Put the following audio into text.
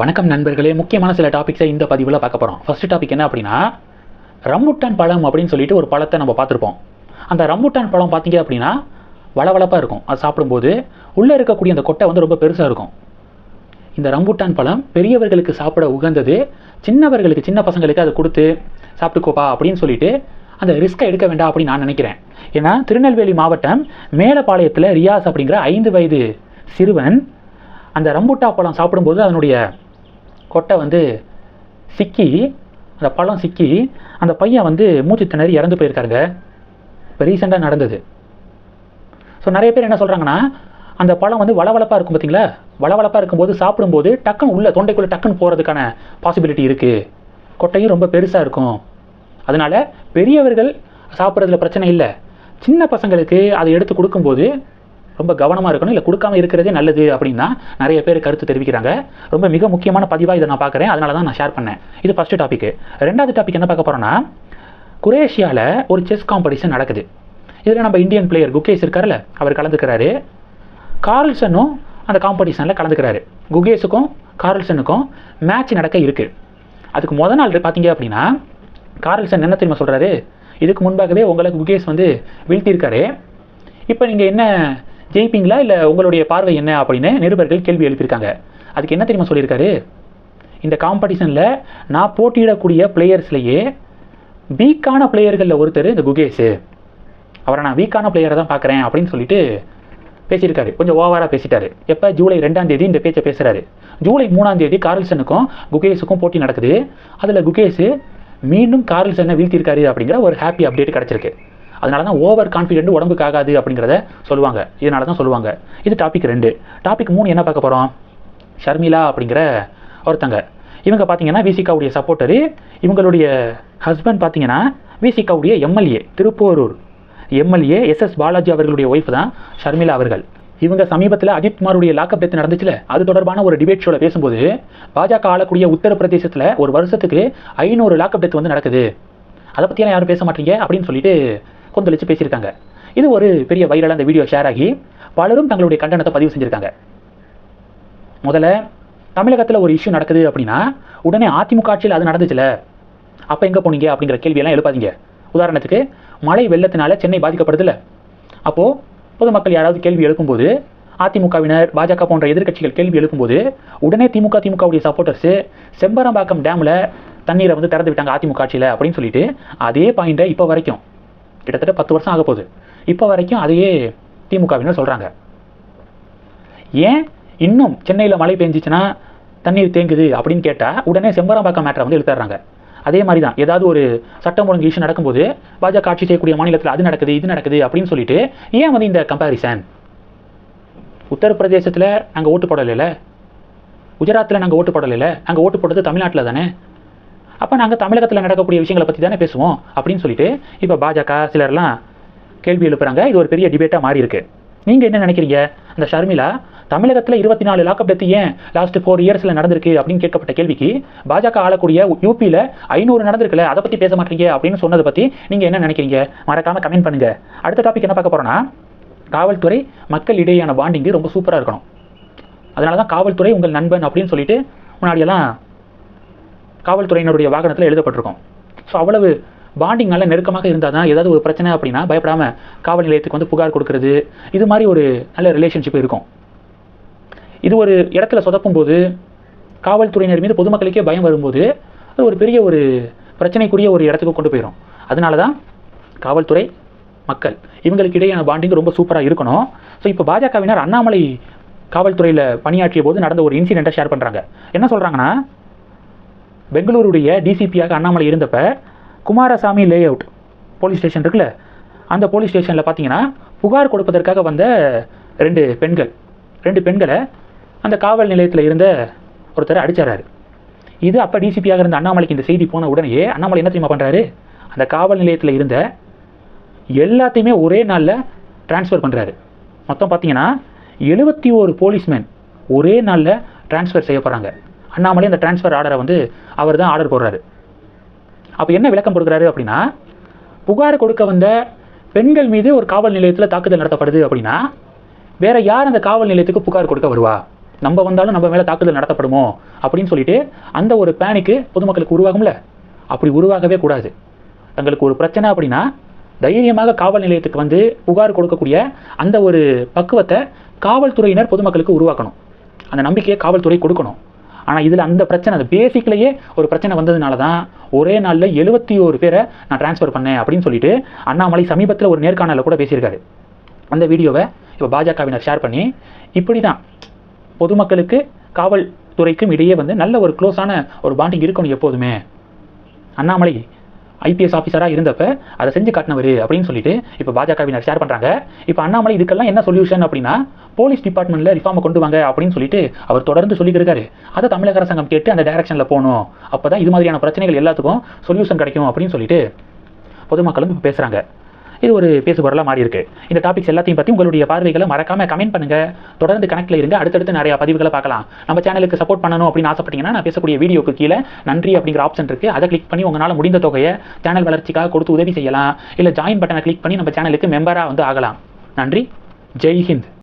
வணக்கம் நண்பர்களே முக்கியமான சில டாபிக்ஸை இந்த பதிவில் பார்க்க போகிறோம் ஃபஸ்ட்டு டாபிக் என்ன அப்படின்னா ரம்புட்டான் பழம் அப்படின்னு சொல்லிட்டு ஒரு பழத்தை நம்ம பார்த்துருப்போம். அந்த ரம்புட்டான் பழம் பார்த்தீங்க அப்படின்னா வளவளப்பாக இருக்கும். அது சாப்பிடும்போது உள்ளே இருக்கக்கூடிய அந்த கொட்டை வந்து ரொம்ப பெருசாக இருக்கும். இந்த ரம்புட்டான் பழம் பெரியவர்களுக்கு சாப்பிட உகந்தது சின்னவர்களுக்கு சின்ன பசங்களுக்கு அதை கொடுத்து சாப்பிட்டுக்கோப்பா அப்படின்னு சொல்லிட்டு அந்த ரிஸ்க்கை எடுக்க வேண்டாம் அப்படின்னு நான் நினைக்கிறேன். ஏன்னா திருநெல்வேலி மாவட்டம் மேலப்பாளையத்தில் ரியாஸ் அப்படிங்கிற ஐந்து வயது சிறுவன் அந்த ரம்புட்டா பழம் சாப்பிடும்போது அதனுடைய கொட்டை வந்து சிக்கி அந்த பழம் சிக்கி அந்த பையன் வந்து மூச்சு திணறி இறந்து போயிருக்காருங்க. இப்போ ரீசெண்டாக நடந்தது. ஸோ நிறைய பேர் என்ன சொல்கிறாங்கன்னா அந்த பழம் வந்து வளவளப்பாக இருக்கும் பார்த்தீங்களா வளவளப்பாக இருக்கும்போது சாப்பிடும்போது டக்குன்னு உள்ள தொண்டைக்குள்ளே டக்குன்னு போகிறதுக்கான பாசிபிலிட்டி இருக்குது கொட்டையும் ரொம்ப பெருசாக இருக்கும். அதனால் பெரியவர்கள் சாப்பிட்றதுல பிரச்சனை இல்லை. சின்ன பசங்களுக்கு அதை எடுத்து கொடுக்கும்போது ரொம்ப கவனமாக இருக்கணும். இல்லை கொடுக்காம இருக்கிறதே நல்லது அப்படின்னா நிறைய பேர் கருத்து தெரிவிக்கிறாங்க. ரொம்ப மிக முக்கியமான பதிவாக இதை நான் பார்க்குறேன். அதனால தான் நான் ஷேர் பண்ணேன். இது ஃபஸ்ட்டு டாபிக் ரெண்டாவது டாபிக் என்ன பார்க்க போகிறோன்னா குரேஷியாவில் ஒரு செஸ் காம்படிஷன் நடக்குது. இதில் நம்ம இந்தியன் பிளேயர் குகேஷ் இருக்கார்ல அவர் கலந்துக்கிறாரு. கார்ல்சனும் அந்த காம்படிஷனில் கலந்துக்கிறாரு. குகேஷுக்கும் கார்ல்சனுக்கும் மேட்ச் நடக்க இருக்குது அதுக்கு முத நாள் பார்த்தீங்க அப்படின்னா கார்ல்சன் என்ன தெரியுமா சொல்கிறாரு இதுக்கு முன்பாகவே உங்களை குகேஷ் வந்து வீழ்த்தியிருக்காரு. இப்போ நீங்கள் என்ன ஜெயிப்பீங்களா இல்லை உங்களுடைய பார்வை என்ன அப்படின்னு நிருபர்கள் கேள்வி எழுப்பியிருக்காங்க. அதுக்கு என்ன தெரியுமா சொல்லியிருக்காரு? இந்த காம்படிஷனில் நான் போட்டியிடக்கூடிய பிளேயர்ஸ்லேயே வீக்கான பிளேயர்களில் ஒருத்தர் இந்த குகேஷு. அவரை நான் வீக்கான பிளேயரை தான் பார்க்குறேன் அப்படின்னு சொல்லிட்டு பேசியிருக்காரு. கொஞ்சம் ஓவராக பேசிட்டாரு. எப்போ? ஜூலை ரெண்டாம் தேதி இந்த பேச்சை பேசுகிறாரு ஜூலை மூணாம் தேதி கார்ல்சனுக்கும் குகேஷுக்கும் போட்டி நடக்குது. அதில் குகேஷ் மீண்டும் கார்ல்சனை வீழ்த்தியிருக்காரு அப்படிங்கிற ஒரு ஹாப்பி அப்டேட் கிடச்சிருக்கு. அதனால தான் ஓவர் கான்ஃபிடென்ட் உடம்புக்கு ஆகாது அப்படிங்கிறத சொல்லுவாங்க. இதனால தான் சொல்லுவாங்க. இது டாபிக் ரெண்டு. டாபிக் மூணு என்ன பார்க்க போகிறோம் ஷர்மிளா அப்படிங்கிற ஒருத்தங்க. இவங்க பார்த்தீங்கன்னா விசிகாவுடைய சப்போர்ட்டரு இவங்களுடைய ஹஸ்பண்ட் பார்த்தீங்கன்னா விசிகாவுடைய MLA Thiruporur. MLA S S Balaji அவர்களுடைய ஒய்ஃப் தான் ஷர்மிளா அவர்கள். இவங்க சமீபத்தில் அஜித் குமாருடைய லாக்அப் டெத் நடந்துச்சுல அது தொடர்பான ஒரு டிபேட் ஷோவில் பேசும்போது பாஜக ஆளக்கூடிய உத்தரப்பிரதேசத்தில் ஒரு வருஷத்துக்கு ஐநூறு லாக்அப் டெத் வந்து நடக்குது. அதை பற்றியெல்லாம் யாரும் பேச மாட்டீங்க அப்படின்னு சொல்லிட்டு கொந்தளிச்சு பேசியிருக்காங்க. இது ஒரு பெரிய வைரலாக அந்த வீடியோ ஷேர் ஆகி பலரும் தங்களுடைய கண்டனத்தை பதிவு செஞ்சுருக்காங்க. முதல்ல தமிழகத்தில் ஒரு இஷ்யூ நடக்குது அப்படின்னா உடனே அதிமுக ஆட்சியில் அது நடந்துச்சுல? அப்போ எங்கே போனீங்க அப்படிங்கிற கேள்வியெல்லாம் எழுப்பாதீங்க. உதாரணத்துக்கு மழை வெள்ளத்தினால சென்னை பாதிக்கப்படுதுல்ல அப்போது பொதுமக்கள் யாராவது கேள்வி எழுப்பும்போது அதிமுகவினர் பாஜக போன்ற எதிர்க்கட்சிகள் கேள்வி எழுப்பும்போது உடனே திமுக திமுகவுடைய சப்போர்ட்டர்ஸு செம்பரம்பாக்கம் டேமில் தண்ணீரை வந்து திறந்து விட்டாங்க அதிமுக ஆட்சியில் அப்படின்னு சொல்லிட்டு அதே பாயிண்ட்டை இப்போ வரைக்கும். கிட்டத்தட்ட பத்து வருஷம் ஆக போகுது. இப்போ வரைக்கும் அதையே திமுகவினர் சொல்கிறாங்க ஏன் இன்னும் சென்னையில் மழை பெஞ்சிச்சுன்னா தண்ணீர் தேங்குது அப்படின்னு கேட்டால் உடனே செம்பராம்பாக்கம் மேட்டரை வந்து இழுத்துறாங்க. அதே மாதிரி தான் ஏதாவது ஒரு சட்டம் ஒழுங்கு இஷ்யூ நடக்கும்போது பாஜக ஆட்சி செய்யக்கூடிய மாநிலத்தில் அது நடக்குது இது நடக்குது அப்படின்னு சொல்லிட்டு ஏன் வந்து இந்த கம்பாரிசன் உத்தரப்பிரதேசத்தில் நாங்கள் ஓட்டு போடலைல. குஜராத்தில் நாங்கள் ஓட்டு போடலைல. அங்கே ஓட்டு போட்டது தமிழ்நாட்டில் தானே? அப்போ நாங்கள் தமிழகத்தில் நடக்கக்கூடிய விஷயங்களை பற்றி தானே பேசுவோம் அப்படின்னு சொல்லிட்டு இப்போ பாஜக சிலர்லாம் கேள்வி எழுப்புறாங்க. இது ஒரு பெரிய டிபேட்டாக மாறி இருக்கு நீங்கள் என்ன நினைக்கிறீங்க? அந்த ஷர்மிளா தமிழகத்தில் இருபத்தி நாலு லாக்அப் டெத்து ஏன் லாஸ்ட் ஃபோர் இயர்ஸில் நடந்திருக்கு அப்படின்னு கேட்கப்பட்ட கேள்விக்கு பாஜக ஆளக்கூடிய யூபியில் ஐநூறு நடந்திருக்குல்ல அதை பற்றி பேச மாட்டீங்க அப்படின்னு சொன்னதை பற்றி நீங்கள் என்ன நினைக்கிறீங்க? மறக்காமல் கமெண்ட் பண்ணுங்கள் அடுத்த டாபிக் என்ன பார்க்க போகிறோன்னா காவல்துறை மக்கள் இடையேயான பாண்டிங்கு ரொம்ப சூப்பராக இருக்கணும். அதனால தான் காவல்துறை உங்கள் நண்பன் அப்படின்னு சொல்லிட்டு முன்னாடியெல்லாம் காவல்துறையினருடைய வாகனத்தில் எழுதப்பட்டிருக்கும். ஸோ அவ்வளவு பாண்டிங் நல்ல நெருக்கமாக இருந்தால் தான் ஏதாவது ஒரு பிரச்சனை அப்படின்னா பயப்படாமல் காவல் நிலையத்துக்கு வந்து புகார் கொடுக்கறது. இது மாதிரி ஒரு நல்ல ரிலேஷன்ஷிப் இருக்கும். இது ஒரு இடத்துல சொதப்பும் போது காவல்துறையினர் மீது பொதுமக்களுக்கே பயம் வரும்போது அது ஒரு பெரிய ஒரு பிரச்சனைக்குரிய ஒரு இடத்துக்கு கொண்டு போயிடும் அதனால தான் காவல்துறை மக்கள் இவங்களுக்கு இடையான பாண்டிங் ரொம்ப சூப்பராக இருக்கணும். ஸோ இப்போ பாஜகவினர் அண்ணாமலை காவல்துறையில் பணியாற்றிய போது நடந்த ஒரு இன்சிடெண்ட்டை ஷேர் பண்ணுறாங்க என்ன சொல்கிறாங்கன்னா பெங்களூருடைய டிசிபியாக அண்ணாமலை இருந்தப்ப Kumaraswamy layout police station இருக்குல்ல அந்த போலீஸ் ஸ்டேஷனில் பார்த்தீங்கன்னா புகார் கொடுப்பதற்காக வந்த ரெண்டு பெண்கள் ரெண்டு பெண்களை அந்த காவல் நிலையத்தில் இருந்த ஒருத்தர் அடிச்சாராரு இது அப்போ டிசிபியாக இருந்த அண்ணாமலைக்கு இந்த செய்தி போன உடனேயே அண்ணாமலை என்ன தெரியுமா பண்ணுறாரு அந்த காவல் நிலையத்தில் இருந்த எல்லாத்தையுமே ஒரே நாளில் ட்ரான்ஸ்ஃபர் பண்ணுறாரு மொத்தம் பார்த்தீங்கன்னா எழுபத்தி ஒரு போலீஸ்மேன் ஒரே நாளில் ட்ரான்ஸ்ஃபர் செய்யப்படுறாங்க அண்ணாமலை அந்த ட்ரான்ஸ்ஃபர் ஆர்டரை வந்து அவர் தான் ஆர்டர் போடுறாரு. அப்போ என்ன விளக்கம் கொடுக்குறாரு அப்படின்னா புகார் கொடுக்க வந்த பெண்கள் மீது ஒரு காவல் நிலையத்தில் தாக்குதல் நடத்தப்படுது அப்படின்னா வேற யார் அந்த காவல் நிலையத்துக்கு புகார் கொடுக்க வருவா? நம்ம வந்தாலும் நம்ம மேலே தாக்குதல் நடத்தப்படுமோ? அப்படின்னு சொல்லிட்டு அந்த ஒரு பேனிக்கு பொதுமக்களுக்கு உருவாகும்ல. அப்படி உருவாகவே கூடாது. தங்களுக்கு ஒரு பிரச்சனை அப்படின்னா தைரியமாக காவல் நிலையத்துக்கு வந்து புகார் கொடுக்கக்கூடிய அந்த ஒரு பக்குவத்தை காவல்துறையினர் பொதுமக்களுக்கு உருவாக்கணும். அந்த நம்பிக்கையை காவல்துறை கொடுக்கணும். ஆனால் இதில் அந்த பிரச்சனை அந்த பேசிக்லேயே ஒரு பிரச்சனை வந்ததுனால தான் ஒரே நாளில் எழுபத்தி ஒரு பேரை நான் ட்ரான்ஸ்ஃபர் பண்ணேன் அப்படின்னு சொல்லிட்டு அண்ணாமலை சமீபத்தில் ஒரு நேர்காணலில் கூட பேசியிருக்காரு. அந்த வீடியோவை இப்போ பாஜகவினர் ஷேர் பண்ணி இப்படி தான் பொதுமக்களுக்கு காவல்துறைக்கும் இடையே வந்து நல்ல ஒரு க்ளோஸான ஒரு பாண்டிங் இருக்கணும் எப்போதுமே. அண்ணாமலை ஐபிஎஸ் ஆஃபீஸராக இருந்தப்ப அதை செஞ்சு காட்டினவர் அப்படின்னு சொல்லிட்டு இப்போ பாஜகவினர் ஷேர் பண்ணுறாங்க இப்போ அண்ணாமலை இதுக்கெல்லாம் என்ன சொல்யூஷன் அப்படின்னா போலீஸ் டிபார்ட்மெண்ட்டில் ரிஃபார்மை கொண்டு வாங்க அப்படின்னு சொல்லிட்டு அவர் தொடர்ந்து சொல்லியிருக்காரு அதை தமிழக அரசாங்கம் கேட்டு அந்த டைரக்ஷனில் போகணும். அப்போ தான் இது மாதிரியான பிரச்சனைகள் எல்லாத்துக்கும் சொல்யூஷன் கிடைக்கும் அப்படின்னு சொல்லிட்டு பொதுமக்களும் இப்போ பேசுகிறாங்க இது ஒரு பேசுபொருளாக மாறி இருக்கு. இந்த டாபிக்ஸ் எல்லாத்தையும் பற்றி உங்களுடைய பார்வைகளை மறக்காம கமெண்ட் பண்ணுங்க. தொடர்ந்து கணக்கில் இருங்க. அடுத்தடுத்து நிறைய பதிவுகளை பார்க்கலாம். நம்ம சேனலுக்கு சப்போர்ட் பண்ணணும் அப்படின்னு ஆசைப்பட்டீங்கன்னா நான் பேசக்கூடிய வீடியோக்கு கீழே நன்றி அப்படிங்கிற ஆப்ஷன் இருக்கு. அதை கிளிக் பண்ணி உங்களால் முடிந்த தொகையை சேனல் வளர்ச்சிக்காக கொடுத்து உதவி செய்யலாம். இல்லை ஜாயின் பட்டனை கிளிக் பண்ணி நம்ம சேனலுக்கு மெம்பராக வந்து ஆகலாம். நன்றி. ஜெய் ஹிந்த்.